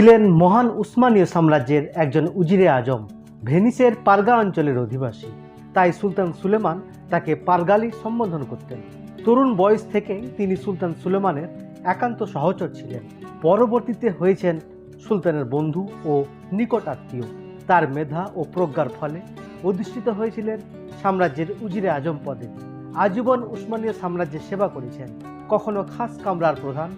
ছিলেন মহান উসমানীয় সাম্রাজ্যের একজন উজিরে আজম, ভেনিসের পারগা অঞ্চলের অধিবাসী। তাই সুলতান সুলেমান তাকে পারগালি সম্বোধন করতেন। তরুণ বয়স থেকেই তিনি সুলতান সুলেমানের একান্ত সহচর ছিলেন। পরবর্তীতে হয়েছেন সুলতানের বন্ধু ও নিকট আত্মীয়। তার মেধা ও প্রজ্ঞার ফলে অধিষ্ঠিত হয়েছিলেন সাম্রাজ্যের উজিরে আজম পদে। আজীবন উসমানীয় সাম্রাজ্যের সেবা করেছেন। কখনো খাস কামরার প্রধান,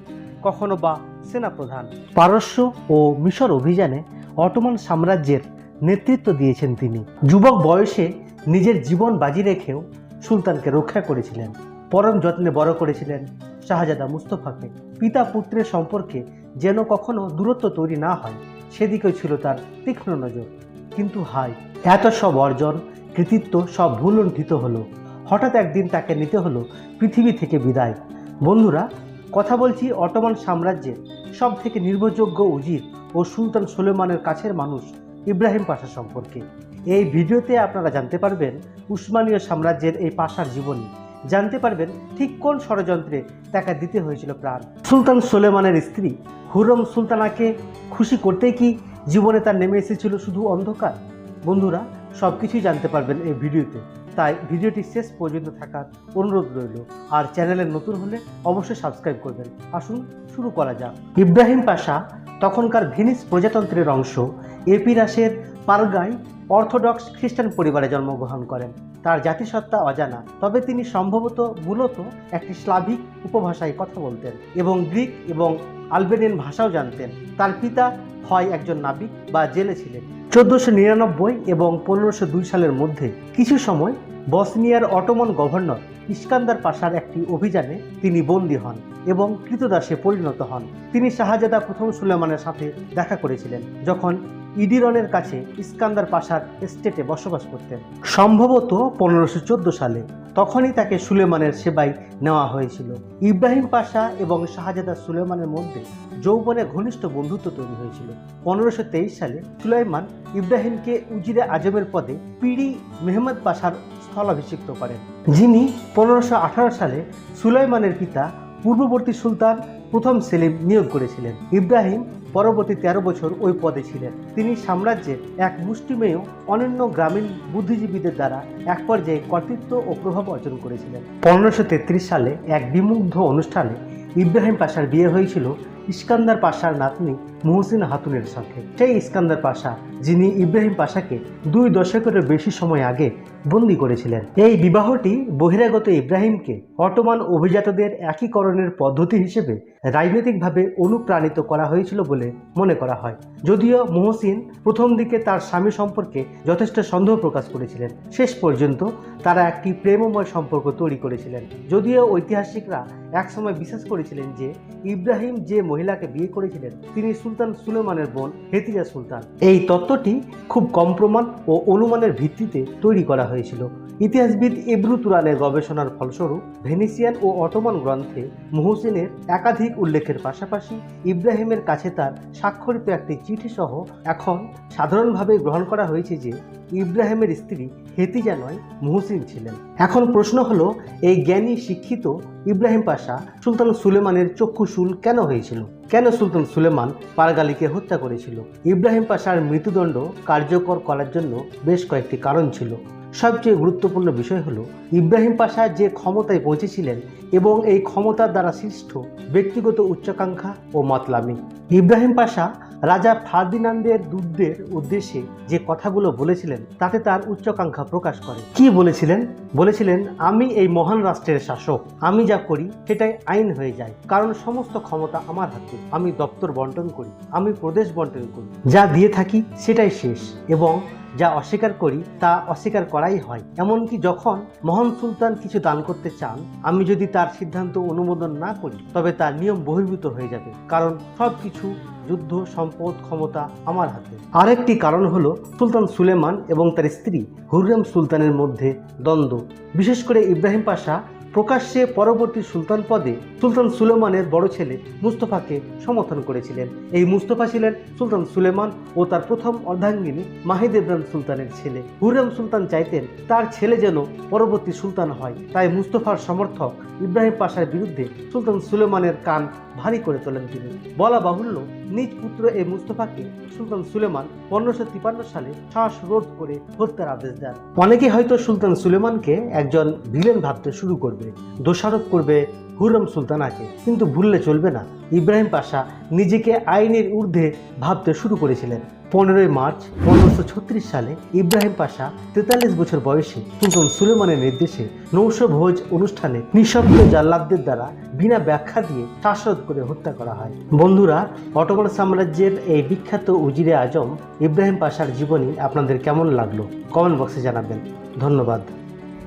কখনো বা সেনাপ্রধান। পারস্য ও মিশর অভিযানে অটোমান সাম্রাজ্যের নেতৃত্ব দিয়েছেন তিনি। যুবক বয়সে নিজের জীবন বাজি রেখেও সুলতানকে রক্ষা করেছিলেন। পরম যত্নে বড় করেছিলেন শাহজাদা মুস্তফাকে। পিতা পুত্রের সম্পর্কে যেন কখনো দূরত্ব তৈরি না হয়, সেদিকেও ছিল তার তীক্ষ্ণ নজর। কিন্তু হাই, এত সব অর্জন, কৃতিত্ব সব ভুলুণ্ঠিত হলো। হঠাৎ একদিন তাকে নিতে হলো পৃথিবী থেকে বিদায়। বন্ধুরা কথা বলছি অটোমান সাম্রাজ্যের সব থেকে নির্ভরযোগ্য উজির ও সুলতান সুলেমানের কাছের মানুষ ইব্রাহিম পাশা সম্পর্কে। এই ভিডিওতে আপনারা জানতে পারবেন উসমানীয় সাম্রাজ্যের এই পাশার জীবনী। জানতে পারবেন ঠিক কোন ষড়যন্ত্রে তাকে দিতে হয়েছিল প্রাণ। সুলতান সুলেমানের স্ত্রী হুরম সুলতানাকে খুশি করতেই কি জীবনে তার নেমে এসেছিল শুধু অন্ধকার? বন্ধুরা সব কিছুই জানতে পারবেন এই ভিডিওতে। তাই ভিডিওটি শেষ পর্যন্ত থাকার অনুরোধ রইল। আর চ্যানেলে নতুন হলে অবশ্যই সাবস্ক্রাইব করবেন। আসুন, শুরু করা যাক। ইব্রাহিম পাশা, তখনকার ভেনিস প্রজাতন্ত্রের অংশ এপিরাসের পারগায় অর্থোডক্স খ্রিস্টান পরিবারে জন্মগ্রহণ করেন। তার জাতিসত্তা অজানা, তবে তিনি সম্ভবত মূলত একটি স্লাভিক উপভাষায় কথা বলতেন এবং গ্রিক এবং আলবেনিয়ান ভাষাও জানতেন। তার পিতা হয় একজন নাবিক বা জেলে ছিলেন। চোদ্দোশো নিরানব্বই এবং পনেরোশো দুই সালের মধ্যে কিছু সময় বসনিয়ার অটোমন গভর্নর ইস্কান্দার পাশার একটি অভিযানে তিনি বন্দী হন এবং কৃতদাসে পরিণত হন। তিনি শাহজাদা প্রথম সুলেমানের সাথে দেখা করেছিলেন, যখন ইডিরনের কাছে ইস্কান্দার পাশার এস্টেটে বসবাস করতেন। সম্ভবত পনেরোশো সালে। তখনই তাকে সুলেমানের সেবায় নেওয়া হয়েছিল। ইব্রাহিম পাশা এবং শাহজাদা সুলেমানের মধ্যে যৌবনে ঘনিষ্ঠ বন্ধুত্ব তৈরি হয়েছিল। পনেরোশো সালে সুলাইমান ইব্রাহিমকে উজিরে আজমের পদে পিড়ি মেহমদ পাশার স্থলাভিষিক্ত করেন। যিনি পনেরোশো সালে সুলাইমানের পিতা পূর্ববর্তী সুলতান প্রথম সেলিম নিয়োগ করেছিলেন। ইব্রাহিম পরবর্তী তেরো বছর ওই পদে ছিলেন। তিনি সাম্রাজ্যের এক মুষ্টিমেয় অনন্য গ্রামীণ বুদ্ধিজীবীদের দ্বারা এক পর্যায়ে কর্তৃত্ব ও প্রভাব অর্জন করেছিলেন। পনেরোশো সালে এক বিমুগ্ধ অনুষ্ঠানে ইব্রাহিম পাশার বিয়ে হয়েছিল ইস্কান্দার পাশার নাতনি মুহসিন হাতুনের সঙ্গে সেই ইস্কান্দার পাশা, যিনি ইব্রাহিম পাশাকে দুই দশকেরও বেশি সময় আগে বন্দি করেছিলেন। এই বিবাহটি বহিরাগত ইব্রাহিমকে অটোমান অভিজাতদের একীকরণের পদ্ধতি হিসেবে রাজনৈতিকভাবে অনুপ্রাণিত করা হয়েছিল বলে মনে করা হয়। যদিও মহসিন প্রথম দিকে তার স্বামী সম্পর্কে যথেষ্ট সন্দেহ প্রকাশ করেছিলেন। শেষ পর্যন্ত তারা একটি প্রেমময় সম্পর্ক তৈরি করেছিলেন। যদিও ঐতিহাসিকরা একসময় বিশ্বাস করেছিলেন যে ইব্রাহিম যে মহিলাকে বিয়ে করেছিলেন তিনি সুলতান সুলেমানের বোন হেতিজা সুলতান। এই তত্ত্বটি খুব কম প্রমাণ ও অনুমানের ভিত্তিতে তৈরি করা হয়েছিল। ইতিহাসবিদ ইব্রু তুরানের গবেষণার ফলস্বরূপ ভেনিসিয়ান ও অটোমান গ্রন্থে মুহসিনের একাধিক উল্লেখের পাশাপাশি ইব্রাহিমের কাছে তার স্বাক্ষরিত একটি চিঠি সহ এখন সাধারণভাবে গ্রহণ করা হয়েছে যে ইব্রাহিমের স্ত্রী হেতিজা নয়, মুহসিন ছিলেন। এখন প্রশ্ন হলো, এই জ্ঞানী শিক্ষিত ইব্রাহিম পাশা সুলতান সুলেমানের চক্ষুশুল কেন হয়েছিল? কেন সুলতান সুলেমান পারগালিকে হত্যা করেছিল? ইব্রাহিম পাশার মৃত্যুদণ্ড কার্যকর করার জন্য বেশ কয়েকটি কারণ ছিল। সবচেয়ে গুরুত্বপূর্ণ বিষয় হলো, ইব্রাহিম পাশা যে ক্ষমতায় পৌঁছেছিলেন এবং এই ক্ষমতার দ্বারা সৃষ্ট ব্যক্তিগত উচ্চাকাঙ্ক্ষা ও মতলামি ইব্রাহিম পাশা রাজা ফার্দিনান্দের দুধদের উদ্দেশ্যে যে কথাগুলো বলেছিলেন, তাতে তার উচ্চাকাঙ্ক্ষা প্রকাশ করে। কি বলেছিলেন? বলেছিলেন, আমি এই মহান রাষ্ট্রের শাসক। আমি যা করি, সেটাই আইন হয়ে যায়। কারণ সমস্ত ক্ষমতা আমার হাতে। আমি দপ্তর বন্টন করি, আমি প্রদেশ বন্টন করি। যা দিয়ে থাকি, সেটাই শেষ। এবং যা অস্বীকার করি, তা অস্বীকার করাই হয়। এমনকি যখন মহান সুলতান কিছু দান করতে চান, আমি যদি তার সিদ্ধান্ত অনুমোদন না করি, তবে তার নিয়ম বহির্ভূত হয়ে যাবে। কারণ সব কিছু যুদ্ধ, সম্পদ, ক্ষমতা আমার হাতে। আরেকটি কারণ হলো সুলতান সুলেমান এবং তার স্ত্রী হুররাম সুলতানের মধ্যে দ্বন্দ্ব। বিশেষ করে ইব্রাহিম পাশা প্রকাশ্যে পরবর্তী সুলতান পদে সুলতান সুলেমানের বড় ছেলে মুস্তফাকে সমর্থন করেছিলেন। এই মুস্তফা ছিলেন সুলতান সুলেমান ও তার প্রথম অর্ধাঙ্গিনী মাহিদ সুলতানের ছেলে। হুররেম সুলতান চাইতেন তার ছেলে যেন পরবর্তী সুলতান হয়। তাই মুস্তফার সমর্থক ইব্রাহিম পাশার বিরুদ্ধে সুলতান সুলেমানের কান ভারী করে তোলেন তিনি। বলা বাহুল্য, নিজ পুত্র এই মুস্তফাকে সুলতান সুলেমান পনেরোশো তিপান্ন সালে শ্বাস রোধ করে হত্যার আদেশ দেন। অনেকে হয়তো সুলতান সুলেমানকে একজন ভিলেন ভাবতে শুরু করবে। দোষারোপ করবে হুররম সুলতানাকে। কিন্তু ভুললে চলবে না। ইব্রাহিম পাশা নিজেকে আইনের ঊর্ধ্বে ভাবতে শুরু করেছিলেন। পনেরোই মার্চ পনেরোশো ছত্রিশ সালে ইব্রাহিম পাশা তেতাল্লিশ বছর বয়সে সুলতান সুলেমানের নির্দেশে নৌশ ভোজ অনুষ্ঠানে নিঃশব্দ জাল্লাদদের দ্বারা বিনা ব্যাখ্যা দিয়ে শ্বাসরোধ করে হত্যা করা হয়। বন্ধুরা, অটোমান সাম্রাজ্যের এই বিখ্যাত উজিরে আজম ইব্রাহিম পাশার জীবনী আপনাদের কেমন লাগল? কমেন্ট বক্সে জানাবেন। ধন্যবাদ।